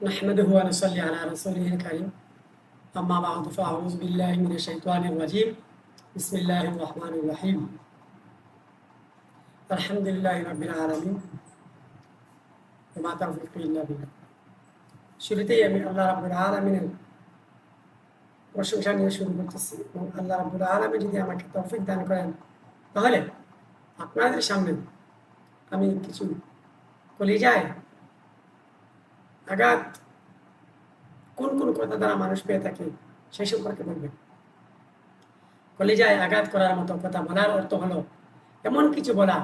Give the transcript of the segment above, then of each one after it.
نحمده ونصلي على رسوله الكريم أما بعد فأعوذ بالله من الشيطان الرجيم بسم الله الرحمن الرحيم الحمد لله رب العالمين وما توفيقي إلا بالله শুরুতেই আমি আল্লাহ রাব্বুল আলমিনের প্রশংসা নিয়ে শুরু করতেছি এবং আল্লাহ রাব্বুল আলমী যদি আমাকে তৌফিক দান করেন তাহলে আপনাদের সামনে আমি কিছু কলিজায় আঘাত কোন কোন কথা দ্বারা মানুষ পেয়ে থাকে সেই সম্পর্কে বলবেন কলিজায় আঘাত করার মতো কথা বলার অর্থ হলো, এমন কিছু বলা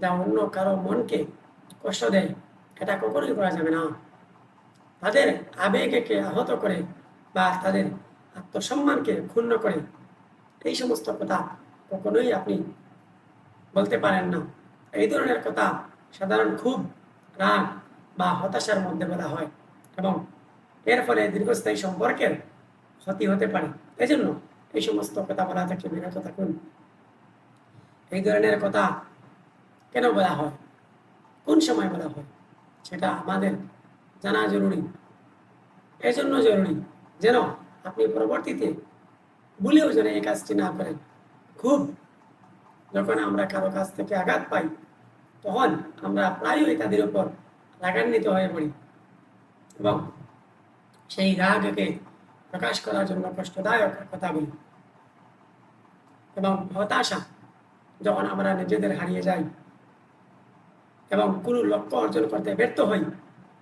যা অন্য কারও মনকে কষ্ট দেয়। এটা কখনোই করা যাবে না। তাদের আবেগকে আহত করে বা তাদের আত্মসম্মানকে ক্ষুণ্ণ করে, এই সমস্ত কথা কখনোই আপনি বলতে পারেন না। এই ধরনের কথা সাধারণ খুব রাগ বা হতাশার মধ্যে বলা হয় এবং এর ফলে দীর্ঘস্থায়ী সম্পর্কের ক্ষতি হতে পারে। এজন্য এই সমস্ত কথা বলা থেকে বিরত থাকুন। এই ধরনের কথা কেন বলা হয়? কোন সময় বলা হয়? সেটা আমাদের জানা জরুরি। এজন্য জরুরি যেন আপনি পরবর্তীতে ভুলেও যেন এই কাজটি না করেন। খুব যখন আমরা কারও কাছ থেকে আঘাত পাই, তখন আমরা প্রায়ই তাদের উপর রাগান্বিত হয়ে পড়ি। এবং সেই রাগকে প্রকাশ করার জন্য কষ্টদায়ক কথা বলি। এবং হতাশা যখন আমরা নিজেদের হারিয়ে যাই এবং কোনো লক্ষ্য অর্জন করতে ব্যর্থ হই,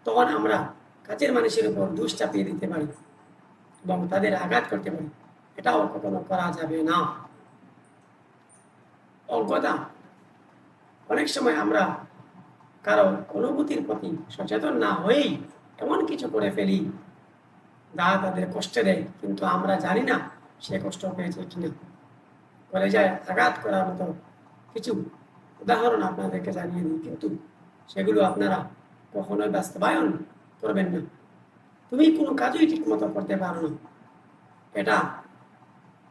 তখন আমরা কাছের মানুষের উপর দোষ চাপিয়ে দিতে পারি এবং তাদের আঘাত করতে পারি। এটাও কখনো করা যাবে না। অজ্ঞতা, অনেক সময় আমরা কারও অনুভূতির প্রতি সচেতন না হয়েই এমন কিছু করে ফেলি। দা তাদের কষ্টে দেয়, কিন্তু আমরা জানি না সে কষ্ট পেয়েছে কিনা করে যায় আঘাত করার মতো কিছু উদাহরণ আপনাদেরকে জানিয়ে দিই, কিন্তু সেগুলো আপনারা কখনোই বাস্তবায়ন করবেন না। তুমি কোনো কাজই ঠিক মতো করতে পারো না। এটা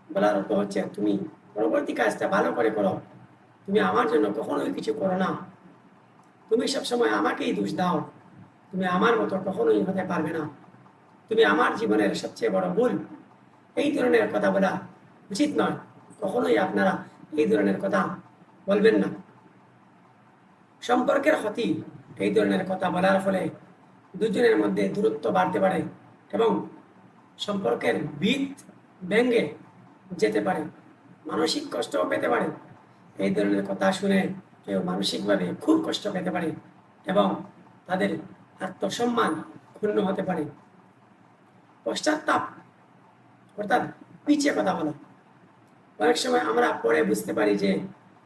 বলার অর্থ হচ্ছে তুমি পরবর্তী কাজটা ভালো করে করো। তুমি আমার জন্য কখনোই কিছু করো না। তুমি সবসময় আমাকেই দোষ দাও। তুমি আমার মতো কখনোই হতে পারবে না। তুমি আমার জীবনের সবচেয়ে বড় ভুল। এই ধরনের কথা বলা উচিত নয়। কখনোই আপনারা এই ধরনের কথা বলবেন না। সম্পর্কের ক্ষতি এই ধরনের কথা বলার ফলে দুজনের মধ্যে দূরত্ব বাড়তে পারে এবং সম্পর্কের ভিত ব্যঙ্গে যেতে পারে। মানসিক কষ্টও পেতে পারে। এই ধরনের কথা শুনে কেউ মানসিকভাবে খুব কষ্ট পেতে পারে এবং তাদের আত্মসম্মান ক্ষুণ্ণ হতে পারে। পশ্চাত্তাপ অর্থাৎ পিছিয়ে কথা বলা। অনেক সময় আমরা পরে বুঝতে পারি যে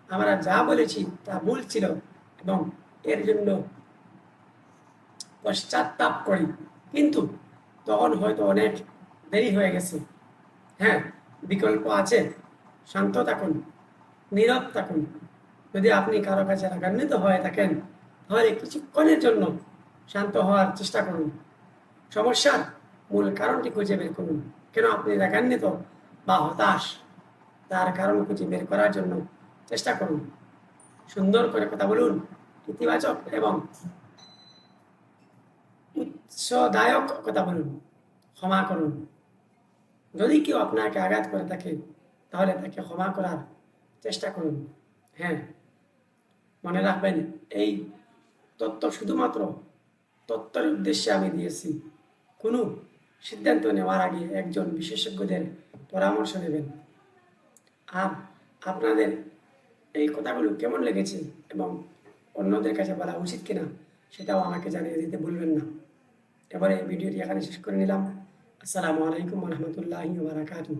আমরা যা বলেছি তা ভুল ছিল এবং এর জন্য পশ্চাত্তাপ করি। কিন্তু তখন হয়তো অনেক দেরি হয়ে গেছে। হ্যাঁ বিকল্প আছে। শান্ত থাকুন, নীরব থাকুন। যদি আপনি কারও কাছে রাগান্বিত হয়ে থাকেন, তাহলে কিছুক্ষণের জন্য শান্ত হওয়ার চেষ্টা করুন। সমস্যার মূল কারণটি খুঁজে বের করুন। কেন আপনি রাগান্বিত বা হতাশ? তার কারণ খুঁজে বের করার জন্য চেষ্টা করুন। সুন্দর করে কথা বলুন, ইতিবাচক এবং উৎসদায়ক কথা বলুন, ক্ষমা করুন। যদি কেউ আপনাকে আঘাত করে থাকে, তাহলে তাকে ক্ষমা করার চেষ্টা করুন। হ্যাঁ মনে রাখবেন এই তত্ত্ব শুধুমাত্র তত্ত্বের উদ্দেশ্যে আমি দিয়েছি। কোনো সিদ্ধান্ত নেওয়ার আগে একজন বিশেষজ্ঞদের পরামর্শ নেবেন। আর আপনাদের এই কথাগুলো কেমন লেগেছে এবং অন্যদের কাছে বলা উচিত কিনা সেটাও আমাকে জানিয়ে দিতে ভুলবেন না। এবারে ভিডিওটি এখানে শেষ করে নিলাম। আসসালামু আলাইকুম রহমতুল্লাহি বারাকাতুহ।